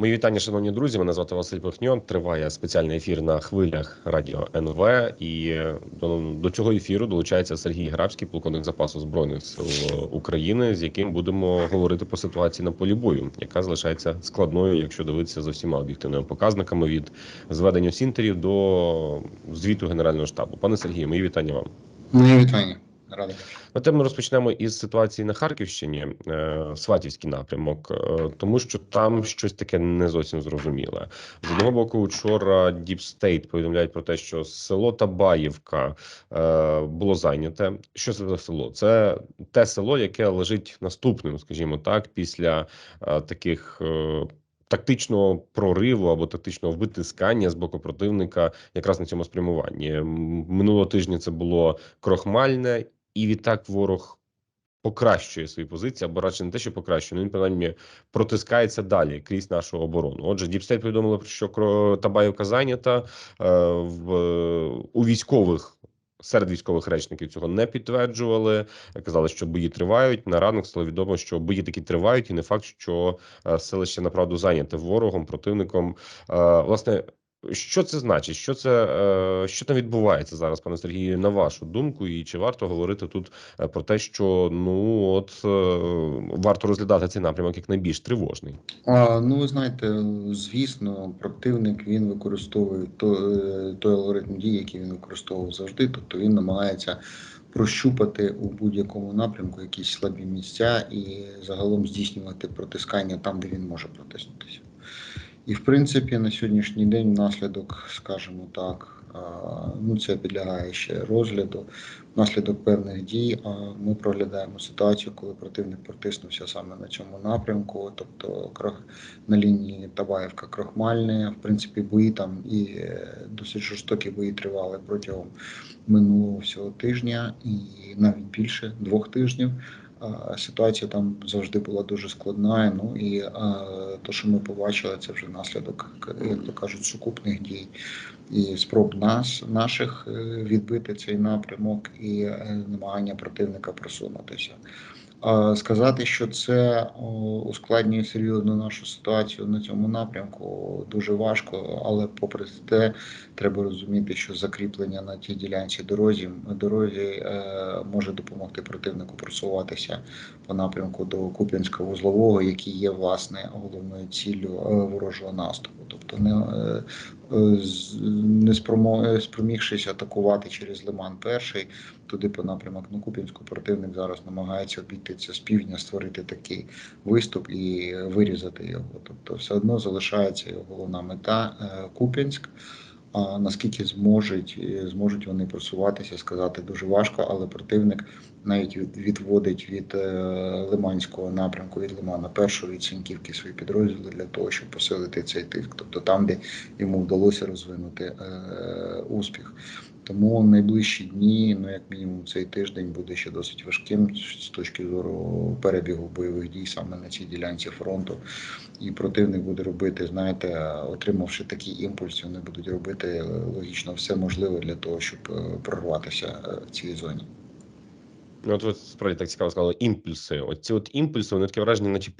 Мої вітання, шановні друзі. Мене звати Василь Пихньон. Триває спеціальний ефір на хвилях радіо НВ. І до, до цього ефіру долучається Сергій Грабський, полковник запасу збройних сил України, з яким будемо говорити про ситуацію на полі бою, яка залишається складною, якщо дивитися за всіма об'єктивними показниками від зведення сінтерів до звіту генерального штабу. Пане Сергію, мої вітання вам. Мої вітання. Радий. Проте ми розпочнемо із ситуації на Харківщині, е, Сватівський напрямок, е, тому що там щось таке не зовсім зрозуміле. З одного боку, вчора Deep State повідомляють про те, що село Табаївка е, було зайняте. Що це за село? Це те село, яке лежить наступним, скажімо так, після таких. Тактичного прориву або тактичного витискання з боку противника, якраз на цьому спрямуванні минулого тижня це було крохмальне і відтак ворог покращує свої позиції, або радше не те, що покращує, він принаймні протискається далі крізь нашу оборону. Отже, Діпстейт повідомили, що Табаївка зайнята е, в у військових. Серед військових речників цього не підтверджували. Казали, що бої тривають. На ранок стало відомо, що бої такі тривають, і не факт, що е, селище направду зайняте ворогом, противником. Е, власне, що це значить? Що це е, що там відбувається зараз, пане Сергію? На вашу думку, і чи варто говорити тут е, про те, що ну от е, варто розглядати цей напрямок як найбільш тривожний? А, Ну ви знаєте, звісно, противник він використовує той, той алгоритм дій, який він використовував завжди. Тобто він намагається прощупати у будь-якому напрямку якісь слабі місця і загалом здійснювати протискання там, де він може протиснутися. І, в принципі, на сьогоднішній день внаслідок, скажімо так, ну це підлягає ще розгляду. Внаслідок певних дій ми проглядаємо ситуацію, коли противник протиснувся саме на цьому напрямку, тобто на лінії Табаєвка Крохмальне. В принципі, бої там і е, досить жорстокі бої тривали протягом минулого всього тижня, і навіть більше двох тижнів. Ситуація там завжди була дуже складна. Ну і те, що ми побачили, це вже наслідок, як то кажуть, сукупних дій і спроб нас, наших е, відбити цей напрямок і е, намагання противника просунутися. Сказати, що це ускладнює серйозно нашу ситуацію на цьому напрямку, дуже важко, але попри те, треба розуміти, що закріплення на тій ділянці дорозі дорозі е, може допомогти противнику просуватися по напрямку до Куп'янського вузлового, який є власне головною ціллю е, ворожого наступу, тобто не е, не спромігшись атакувати через Лиман перший, туди по напрямок на Куп'янську противник зараз намагається обійти це з півдня, створити такий виступ і вирізати його. Тобто, все одно залишається його головна мета Куп'янськ. А наскільки зможуть зможуть вони просуватися, сказати дуже важко, але противник навіть відводить від е, Лиманського напрямку, від Лимана першої від Сіньківки свої підрозділи для того, щоб посилити цей тиск, тобто там, де йому вдалося розвинути е, успіх. Тому найближчі дні, ну як мінімум, цей тиждень буде ще досить важким з точки зору перебігу бойових дій саме на цій ділянці фронту. І противник буде робити, знаєте, отримавши такий імпульс, вони будуть робити логічно все можливе для того, щоб е, прорватися в цій зоні. Ну, от ви справді так цікаво сказали, імпульси. Оці от імпульси, вони таке враження, наче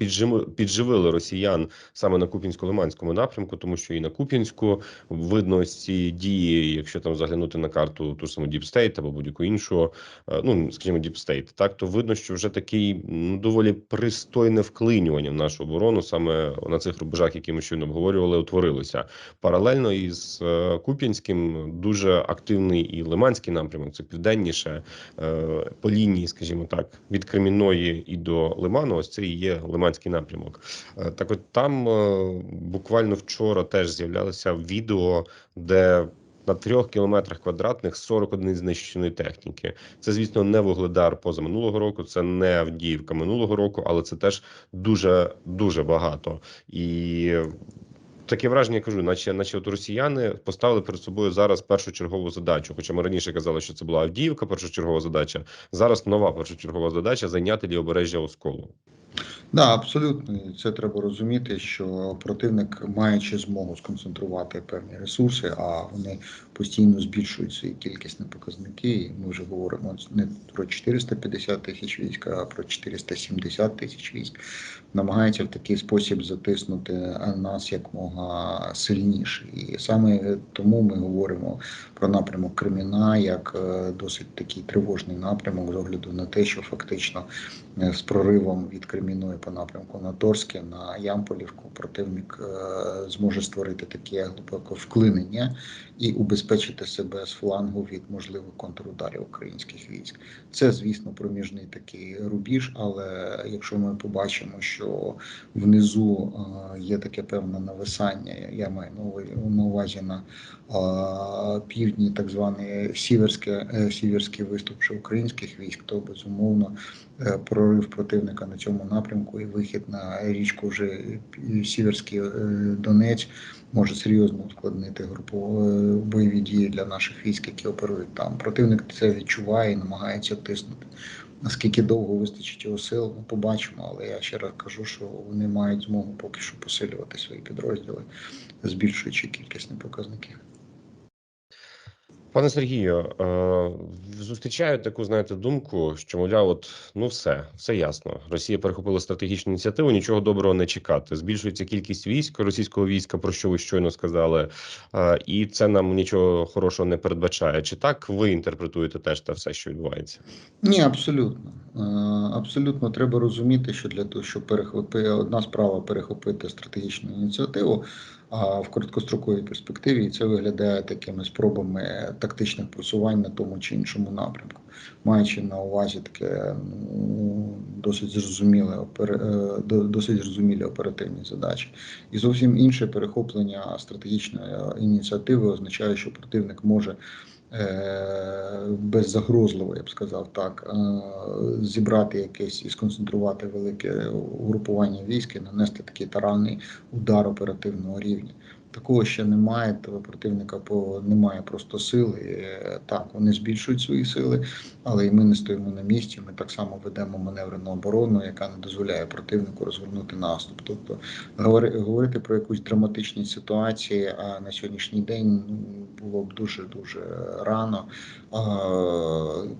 підживили, росіян саме на Куп'янсько-Лиманському напрямку, тому що і на Куп'янську видно ці дії, якщо там заглянути на карту ту саму Діпстейт або будь-яку іншу, е, ну скажімо, Діпстейт, так то видно, що вже такий ну доволі пристойне вклинювання в нашу оборону саме на цих рубежах, які ми щойно обговорювали, утворилося паралельно із е, Куп'янським дуже активний і Лиманський напрямок, це південніше е, по лінії лінії, скажімо так, від Кремінної і до Лиману, ось це і є Лиманський напрямок. Е, так, от там е, буквально вчора теж з'являлося відео, де на трьох кілометрах квадратних 40 одиниць знищеної техніки. Це, звісно, не вугледар поза минулого року, це не Авдіївка минулого року, але це теж дуже дуже багато і таке враження я кажу, наче наче от росіяни поставили перед собою зараз першочергову задачу. Хоча ми раніше казали, що це була Авдіївка, першочергова задача. Зараз нова першочергова задача зайняти лівобережжя Осколу. Да, абсолютно. Це треба розуміти, що противник, маючи змогу сконцентрувати певні ресурси, а вони постійно збільшують свої кількісні показники. І ми вже говоримо не про 450 тисяч військ, а про 470 тисяч військ. Намагається в такий спосіб затиснути нас якмога сильніше. І саме тому ми говоримо про напрямок Креміна як е, досить такий тривожний напрямок з огляду на те, що фактично е, з проривом від Креміної по напрямку на Торське, на Ямполівку противник е, зможе створити таке глибоке вклинення і убезпечити себе з флангу від можливих контрударів українських військ. Це, звісно, проміжний такий рубіж, але якщо ми побачимо, що внизу е, є таке певне нависання, я маю на увазі- на півдні, так званий сіверське, е, сіверський виступ українських військ, то безумовно е, прорив противника на цьому напрямку і вихід на річку вже Сіверський е, Донець може серйозно ускладнити групу бойові дії для наших військ, які оперують там. Противник це відчуває і намагається тиснути. Наскільки довго вистачить його сил, ми побачимо. Але я ще раз кажу, що вони мають змогу поки що посилювати свої підрозділи, збільшуючи кількісні показники. Пане Сергію, е, зустрічаю таку, знаєте, думку, що мовляв, от ну все, все ясно. Росія перехопила стратегічну ініціативу, нічого доброго не чекати. Збільшується кількість військ російського війська, про що ви щойно сказали, е, і це нам нічого хорошого не передбачає. Чи так ви інтерпретуєте теж те все, що відбувається? Ні, абсолютно. Е, Абсолютно треба розуміти, що для того, щоб перехопити одна справа перехопити стратегічну ініціативу, в короткостроковій перспективі і це виглядає такими спробами тактичних просувань на тому чи іншому напрямку, маючи на увазі таке ну, досить зрозуміле е, досить зрозумілі оперативні задачі. І зовсім інше перехоплення стратегічної ініціативи означає, що противник може беззагрозливо, я б сказав так, е, зібрати якесь і сконцентрувати велике угрупування військ і нанести такий таранний удар оперативного рівня. Такого ще немає, того противника по немає просто сили. Е, Так, вони збільшують свої сили, але і ми не стоїмо на місці. Ми так само ведемо маневрену оборону, яка не дозволяє противнику розгорнути наступ. Тобто говорити про якусь драматичні ситуації а на сьогоднішній день ну, було б дуже дуже рано.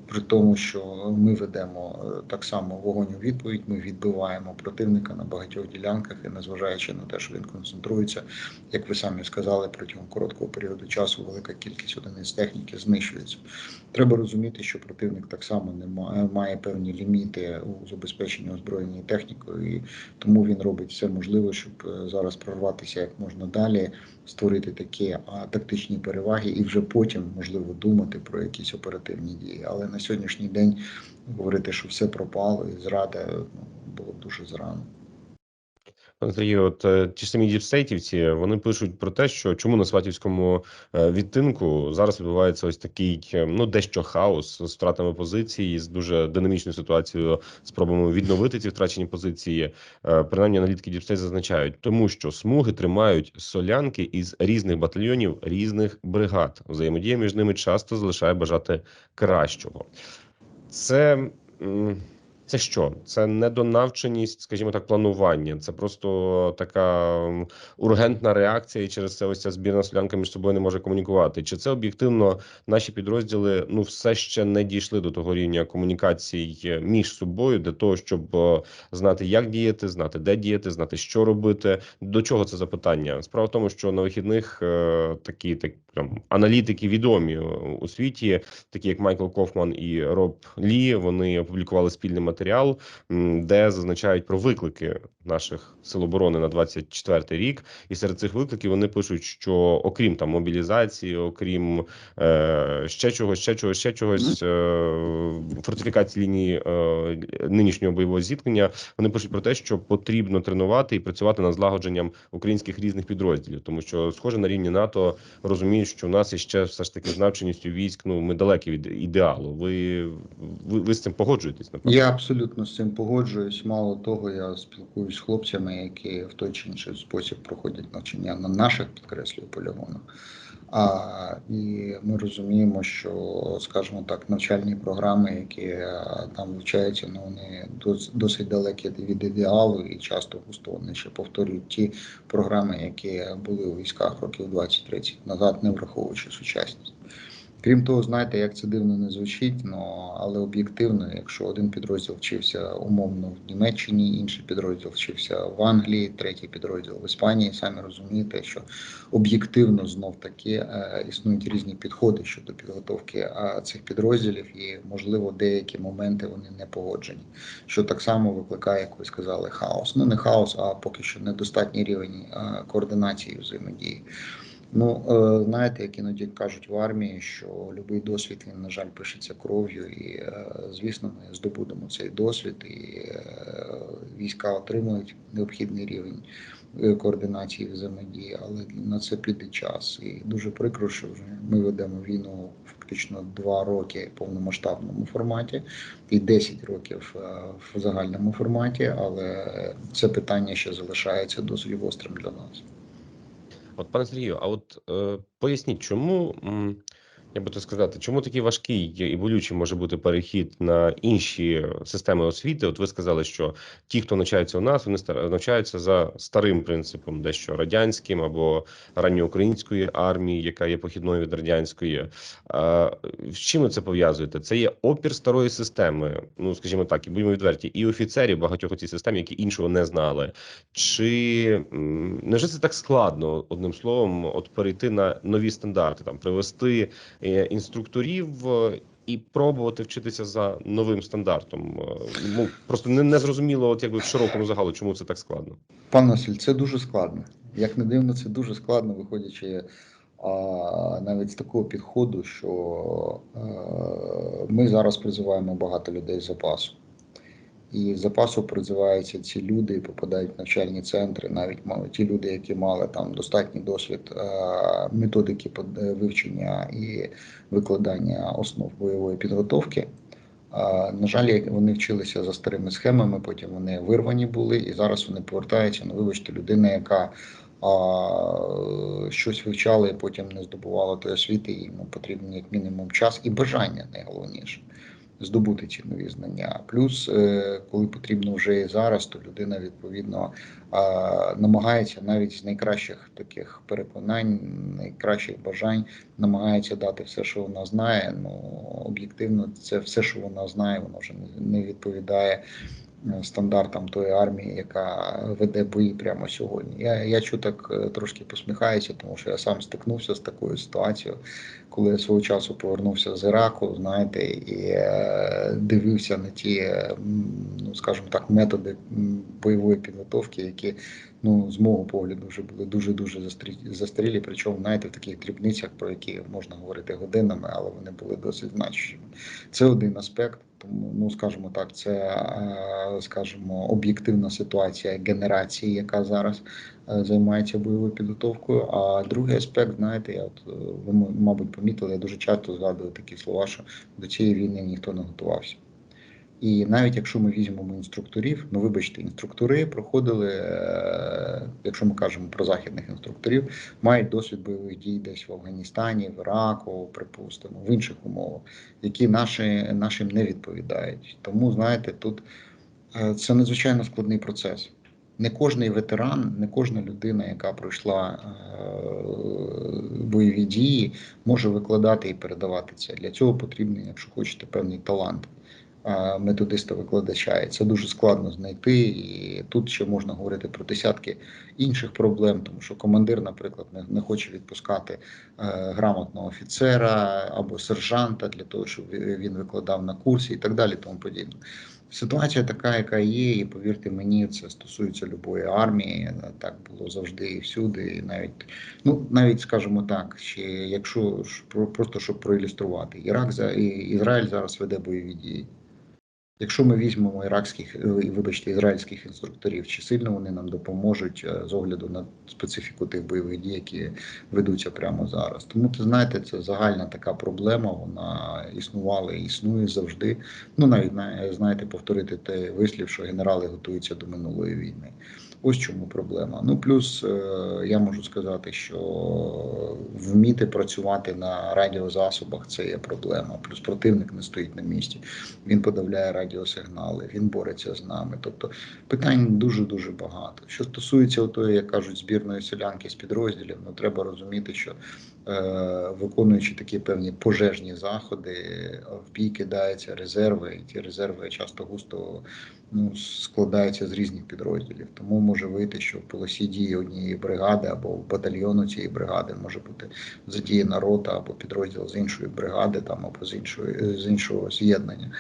При тому, що ми ведемо е, так само вогонь у відповідь. Ми відбиваємо противника на багатьох ділянках, і незважаючи на те, що він концентрується, як ви самі сказали, протягом короткого періоду часу велика кількість одиниць техніки знищується. Треба розуміти, що противник так само не має, певні ліміти у забезпеченні озброєння технікою, і тому він робить все можливе, щоб е, зараз прорватися як можна далі, створити такі тактичні переваги, і вже потім можливо думати про якісь оперативні дії. Але на сьогоднішній день говорити, що все пропало і зрада ну, було дуже зарано. Пане Сергію, от е, ті самі діпстейтівці, вони пишуть про те, що чому на сватівському е, відтинку зараз відбувається ось такий е, ну дещо хаос з втратами позицій, з дуже динамічною ситуацією, спробами відновити ці втрачені позиції. Принаймні аналітики діпстейт зазначають, тому що смуги тримають солянки із різних батальйонів різних бригад. Взаємодія між ними часто залишає бажати кращого. Це. Це що? Це недонавченість, скажімо так, планування. Це просто така ургентна реакція, і через це ось ця збірна солянка між собою не може комунікувати. Чи це об'єктивно наші підрозділи ну все ще не дійшли до того рівня комунікацій між собою для того, щоб е, знати, як діяти, знати, де діяти, знати, що робити. До чого це запитання? Справа в тому, що на вихідних е, такі так прям аналітики відомі у світі, такі як Майкл Кофман і Роб Лі, вони опублікували спільний матеріал, м, де зазначають про виклики наших сил оборони на 24 рік. І серед цих викликів вони пишуть, що окрім там мобілізації, окрім е, ще чогось, ще чогось, ще чогось, е, фортифікації лінії е, нинішнього бойового зіткнення, вони пишуть про те, що потрібно тренувати і працювати над злагодженням українських різних підрозділів, тому що схоже на рівні НАТО розуміють, що в нас іще все ж таки з навченістю військ. Ну ми далекі від ідеалу. Ви ви, ви з цим погоджуєтесь? Напевно? Я абсолютно абсолютно з цим погоджуюсь. Мало того, я спілкуюсь з хлопцями, які в той чи інший спосіб проходять навчання на наших підкреслюю полігонах. А і ми розуміємо, що, скажімо так, навчальні програми, які е, там вивчаються, ну вони дос- досить далекі від ідеалу, і часто густо вони ще повторюють ті програми, які були у військах років 20-30 назад, не враховуючи сучасність. Крім того, знаєте, як це дивно не звучить, но, але об'єктивно, якщо один підрозділ вчився умовно в Німеччині, інший підрозділ вчився в Англії, третій підрозділ в Іспанії, самі розумієте, що об'єктивно знов таки е, існують різні підходи щодо підготовки цих підрозділів, і можливо деякі моменти вони не погоджені, що так само викликає, як ви сказали, хаос. Ну не хаос, а поки що недостатній рівень е, координації взаємодії. Ну, е, знаєте, як іноді кажуть в армії, що будь-який досвід він, на жаль, пишеться кров'ю, і е, звісно, ми здобудемо цей досвід, і е, війська отримують необхідний рівень координації взаємодії, але на це піде час. І дуже прикро, що вже ми ведемо війну фактично два роки в повномасштабному форматі і 10 років в загальному форматі, але це питання ще залишається досить гострим для нас. От, пане Сергію, а от е, поясніть, чому, м, як би то сказати, чому такий важкий і болючий може бути перехід на інші системи освіти? От ви сказали, що ті, хто навчається у нас, вони навчаються за старим принципом, дещо радянським або ранньоукраїнської армії, яка є похідною від радянської. А, з чим ви це пов'язуєте? Це є опір старої системи, ну скажімо так, і будемо відверті, і офіцерів багатьох у цій системі, які іншого не знали. Чи м, невже це так складно одним словом, от перейти на нові стандарти, там привести інструкторів е, і пробувати вчитися за новим стандартом? Е, Ну просто не, не зрозуміло, от якби в широкому загалу, чому це так складно. Пан Василь, це дуже складно. Як не дивно, це дуже складно, виходячи а, навіть з такого підходу, що а, ми зараз призиваємо багато людей з запасу. І з запасу призиваються ці люди і попадають в навчальні центри, навіть ті люди, які мали там достатній досвід е, методики е, вивчення і викладання основ бойової підготовки. На жаль, вони вчилися за старими схемами, потім вони вирвані були, і зараз вони повертаються. Ну, вибачте, людина, яка а, щось вивчала і потім не здобувала тої освіти, йому потрібен як мінімум час і бажання найголовніше здобути ці нові знання. Плюс, е, коли потрібно вже і зараз, то людина відповідно намагається навіть з найкращих таких переконань, найкращих бажань намагається дати все, що вона знає. Ну об'єктивно, це все, що вона знає, воно вже не- відповідає стандартам тої армії, яка веде бої прямо сьогодні. Я, я чу так е, трошки посміхаюся, тому що я сам стикнувся з такою ситуацією, коли я свого часу повернувся з Іраку, знаєте, і е, дивився на ті, ну скажімо так, методи бойової підготовки, які ну з мого погляду вже були дуже дуже застарілі, причому знаєте, в таких дрібницях, про які можна говорити годинами, але вони були досить значущими. Це один аспект. Тому, ну скажімо так, це е, скажімо об'єктивна ситуація генерації, яка зараз е, займається бойовою підготовкою. А другий аспект, знаєте, я от е, ви мабуть помітили, я дуже часто згадую такі слова, що до цієї війни ніхто не готувався. І навіть якщо ми візьмемо інструкторів, ну вибачте, інструктори проходили, е, якщо ми кажемо про західних інструкторів, мають досвід бойових дій десь в Афганістані, в Іраку, припустимо, в інших умовах, які наші, нашим не відповідають. Тому знаєте, тут е, це надзвичайно складний процес. Не кожний ветеран, не кожна людина, яка пройшла е, бойові дії, може викладати і передавати це. Для цього потрібний, якщо хочете, певний талант методиста-викладача. І це дуже складно знайти. І тут ще можна говорити про десятки інших проблем, тому що командир, наприклад, не, хоче відпускати е, грамотного офіцера або сержанта для того, щоб він викладав на курсі і так далі, тому подібне. Ситуація така, яка є, і повірте мені, це стосується любої армії. Так було завжди і всюди. І навіть ну навіть скажімо так, ще якщо просто щоб проілюструвати, Ірак і Ізраїль зараз веде бойові дії. Якщо ми візьмемо іракських, е, вибачте, ізраїльських інструкторів, чи сильно вони нам допоможуть е, з огляду на специфіку тих бойових дій, які ведуться прямо зараз. Тому ти знаєте, це загальна така проблема. Вона існувала і існує завжди. Ну навіть на- знаєте, повторити те вислів, що генерали готуються до минулої війни. Ось чому проблема. Ну плюс е, я можу сказати, що вміти працювати на радіозасобах це є проблема. Плюс противник не стоїть на місці. Він подавляє радіосигнали, він бореться з нами. Тобто питань дуже дуже багато. Що стосується тої, як кажуть, збірної селянки з підрозділів, ну треба розуміти, що виконуючи такі певні пожежні заходи, в бій кидаються резерви, і ті резерви часто густо ну, складаються з різних підрозділів. Тому може вийти, що в полосі дії однієї бригади або в батальйону цієї бригади може бути задіяна рота або підрозділ з іншої бригади, там або з іншої з іншого з'єднання.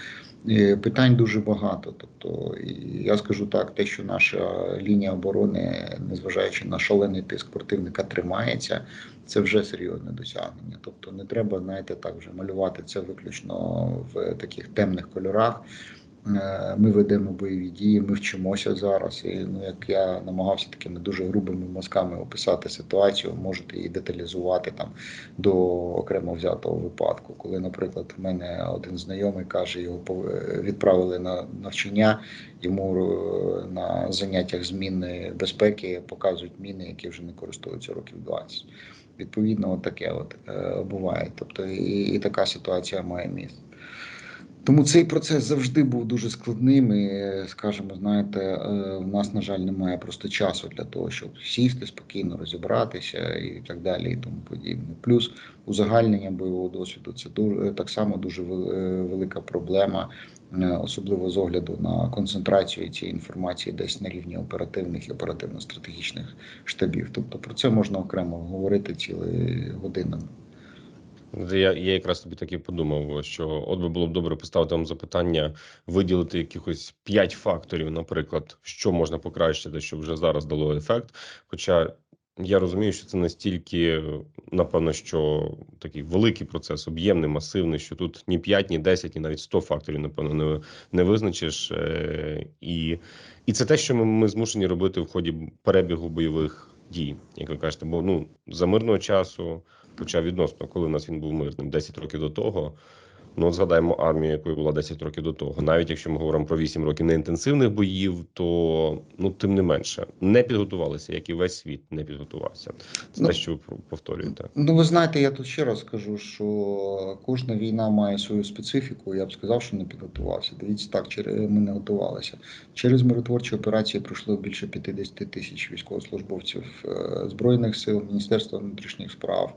І Питань дуже багато. Тобто, я скажу так, те, що наша лінія оборони, незважаючи на шалений тиск противника, тримається, це вже серйозне досягнення. Тобто, не треба, знаєте, так вже малювати це виключно в таких темних кольорах. Е, Ми ведемо бойові дії, ми вчимося зараз. І ну, як я намагався такими дуже грубими мазками описати ситуацію, можете її деталізувати там до окремо взятого випадку. Коли, наприклад, в мене один знайомий каже, його пов- відправили на навчання, йому е, на заняттях змінної безпеки показують міни, які вже не користуються років 20. Відповідно, от таке от е, буває. Тобто, і, і така ситуація має місце. Тому цей процес завжди був дуже складним, і, скажімо, знаєте, е, в нас, на жаль, немає просто часу для того, щоб сісти спокійно, розібратися і так далі, і тому подібне. Плюс узагальнення бойового досвіду це дуже так само дуже е, велика проблема, е, особливо з огляду на концентрацію цієї інформації десь на рівні оперативних і оперативно-стратегічних штабів. Тобто про це можна окремо говорити цілі годинами. Я, я якраз тобі так і подумав, що от би було б добре поставити вам запитання, виділити якихось п'ять факторів, наприклад, що можна покращити, щоб вже зараз дало ефект. Хоча я розумію, що це настільки, напевно, що такий великий процес, об'ємний, масивний, що тут ні 5, ні 10, ні навіть 100 факторів, напевно, не, не визначиш. Е, І, і це те, що ми, ми змушені робити в ході перебігу бойових дій, як ви кажете, бо ну за мирного часу. Хоча відносно, коли у нас він був мирним, 10 років до того. Ну, згадаємо армію, якою була 10 років до того. Навіть якщо ми говоримо про 8 років неінтенсивних боїв, то ну тим не менше не підготувалися, як і весь світ не підготувався. Це Ну, те, що ви повторюєте. Ну, ви знаєте, я тут ще раз скажу, що кожна війна має свою специфіку. Я б сказав, що не підготувався. Дивіться, так, через- ми не готувалися. Через миротворчі операції пройшло більше 50 тисяч військовослужбовців е, Збройних сил, Міністерства внутрішніх справ.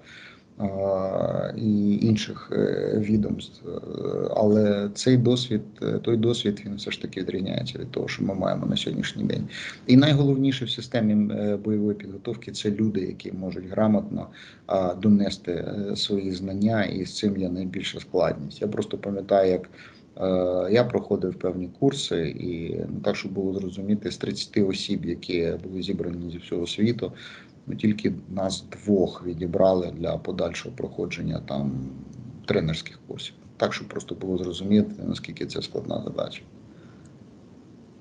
І інших е, відомств, Е, але цей досвід, е, той досвід, він все ж таки відрізняється від того, що ми маємо на сьогоднішній день. І найголовніше в системі бойової підготовки це люди, які можуть грамотно донести свої знання, і з цим є найбільша складність. Я просто пам'ятаю, як я проходив певні курси, і ну, так, щоб було зрозуміти, з 30 осіб, які були зібрані зі всього світу, ну, тільки нас двох відібрали для подальшого проходження там тренерських курсів. Так, щоб просто було зрозуміти, наскільки це складна задача.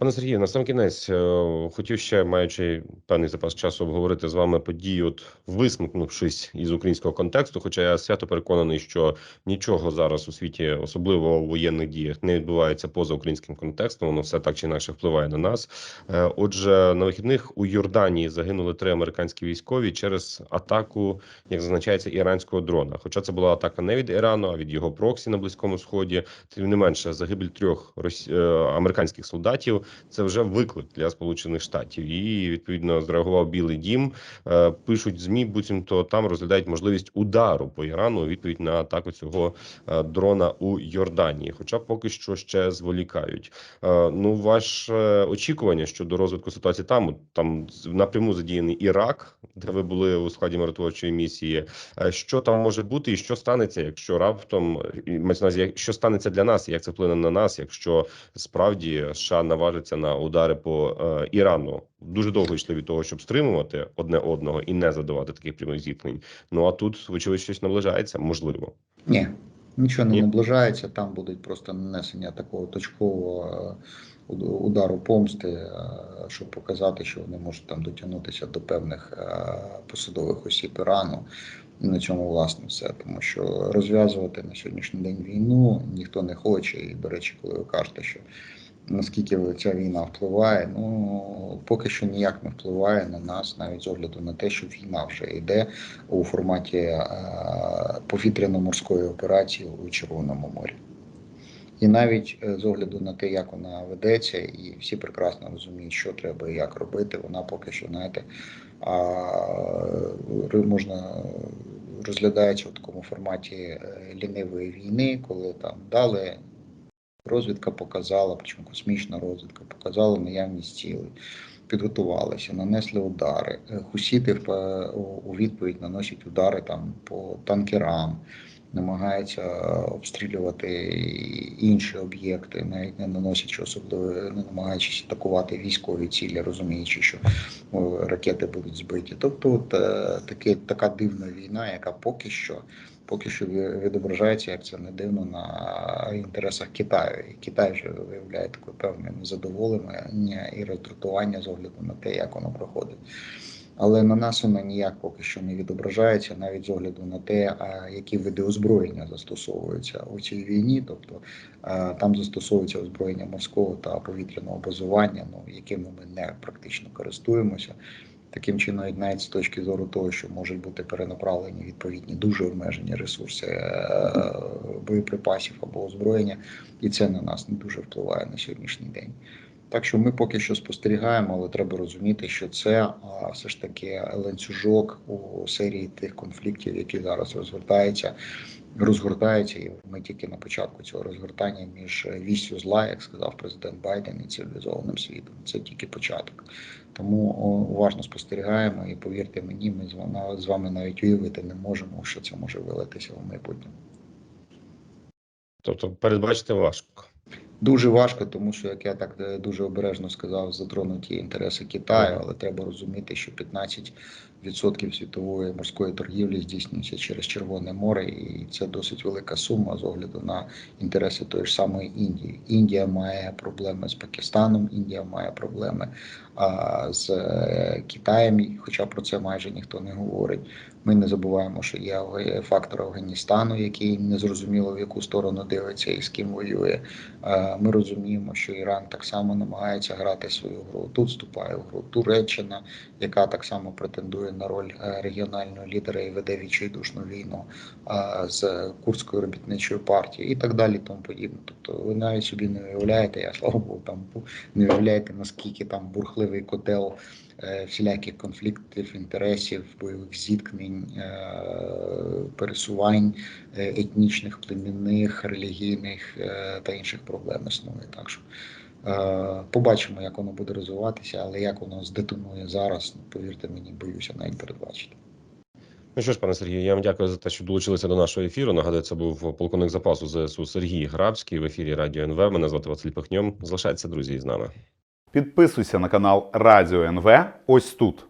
Пане Сергію, на сам кінець е, хотів ще, маючи певний запас часу, обговорити з вами подію, от висмикнувшись із українського контексту. Хоча я свято переконаний, що нічого зараз у світі, особливо у воєнних діях, не відбувається поза українським контекстом. Воно все так чи інакше впливає на нас. Е, Отже, на вихідних у Йорданії загинули три американські військові через атаку, як зазначається, іранського дрона. Хоча це була атака не від Ірану, а від його проксі на близькому сході. Тим не менше, загибель трьох е, американських солдатів це вже виклик для Сполучених Штатів. І відповідно зреагував Білий Дім. Е, Пишуть змі, буцімто там розглядають можливість удару по Ірану у відповідь на атаку цього е, дрона у Йорданії. Хоча поки що ще зволікають. Е, Ну, ваше очікування щодо розвитку ситуації там там напряму задіяний Ірак, де ви були у складі миротворчої місії. Що там може бути, і що станеться, якщо раптом що станеться для нас, як це вплине на нас, якщо справді США наважиться на удари по е, Ірану. Дуже довго йшли від того, щоб стримувати одне одного і не задавати таких прямих зіткнень. Ну а тут, вочевидь, щось наближається, можливо. Ні, Нічого не Ні. наближається, там будуть просто нанесення такого точкового е, удару помсти, е, щоб показати, що вони можуть там дотягнутися до певних е, посадових осіб Ірану. На цьому власне все. Тому що розв'язувати на сьогоднішній день війну ніхто не хоче. І, до речі, коли ви кажете, що наскільки ця війна впливає, ну поки що ніяк не впливає на нас, навіть з огляду на те, що війна вже йде у форматі е, повітряно-морської операції у Червоному морі. І навіть е, з огляду на те, як вона ведеться, і всі прекрасно розуміють, що треба і як робити, вона поки що, знаєте, можна розглядається в такому форматі е, лінивої війни, коли там дали. Розвідка показала, причому космічна розвідка показала наявність цілей, підготувалися, нанесли удари. Е, Хусіти е, у- відповідь наносять удари там по танкерам, намагаються е, обстрілювати інші об'єкти, навіть не наносячи особливо, не намагаючись атакувати військові цілі, розуміючи, що ракети будуть збиті. Тобто, от, е, таке, така дивна війна, яка поки що. Поки що відображається, як це не дивно на інтересах Китаю. І Китай вже виявляє таке певне незадоволення і роздратування з огляду на те, як воно проходить. Але на нас воно ніяк поки що не відображається, навіть з огляду на те, які види озброєння застосовуються у цій війні. Тобто там застосовується озброєння морського та повітряного базування, ну якими ми не практично користуємося. Таким чином, навіть з точки зору того, що можуть бути перенаправлені відповідні дуже обмежені ресурси е, боєприпасів або озброєння, і це на нас не дуже впливає на сьогоднішній день. Так що ми поки що спостерігаємо, але треба розуміти, що це а, все ж таки ланцюжок у серії тих конфліктів, які зараз розгортаються, розгортаються, і ми тільки на початку цього розгортання між вістю зла, як сказав президент Байден, і цивілізованим світом. Це тільки початок. Тому уважно спостерігаємо і повірте мені, ми з вами навіть уявити не можемо, що це може вилитися в майбутньому. Тобто передбачити важко. Дуже важко, тому що, як я так е, дуже обережно сказав, затронуті інтереси Китаю, але треба розуміти, що 15% світової морської торгівлі здійснюється через Червоне море, і це досить велика сума з огляду на інтереси тої ж самої Індії. Індія має проблеми з Пакистаном, Індія має проблеми а, з е, Китаєм, хоча про це майже ніхто не говорить. Ми не забуваємо, що є фактор Афганістану, який не зрозуміло в яку сторону дивиться і з ким воює. Е, Ми розуміємо, що Іран так само намагається грати свою гру. Тут вступає в гру Туреччина, яка так само претендує на роль е, регіонального лідера і веде відчайдушну війну е, з курською робітничою партією і так далі, тому подібне. Тобто, ви навіть собі не уявляєте, я слава Богу, там не уявляєте наскільки там бурхливий котел е, всіляких конфліктів, інтересів, бойових зіткнень, пересувань етнічних, племінних, релігійних та інших проблем існує. Так що е, побачимо, як воно буде розвиватися, але як воно здетонує зараз, ну, повірте мені, боюся навіть передбачити. Ну що ж, пане Сергію, я вам дякую за те, що долучилися до нашого ефіру. Нагадую, це був полковник запасу ЗСУ Сергій Грабський в ефірі Радіо НВ. Мене звати Василь Пахньом. Залишайтеся, друзі, із нами. Підписуйся на канал Радіо НВ ось тут.